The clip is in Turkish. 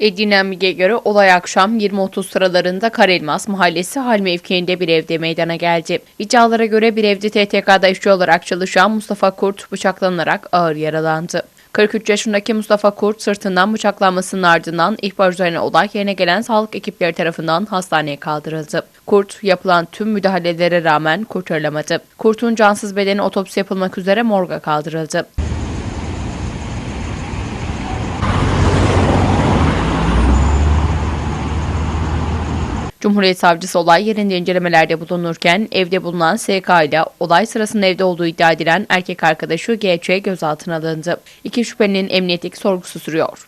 Edinilen bilgiye göre olay akşam 20.30 sıralarında Karelmas Mahallesi hal mevkiinde bir evde meydana geldi. İddialara göre bir evde TTK'da işçi olarak çalışan Mustafa Kurt bıçaklanarak ağır yaralandı. 43 yaşındaki Mustafa Kurt sırtından bıçaklanmasının ardından ihbar üzerine olay yerine gelen sağlık ekipleri tarafından hastaneye kaldırıldı. Kurt yapılan tüm müdahalelere rağmen kurtarılamadı. Kurt'un cansız bedeni otopsi yapılmak üzere morga kaldırıldı. Cumhuriyet Savcısı olay yerinde incelemelerde bulunurken evde bulunan SK ile olay sırasında evde olduğu iddia edilen erkek arkadaşı GC gözaltına alındı. İki şüphelinin emniyetteki sorgusu sürüyor.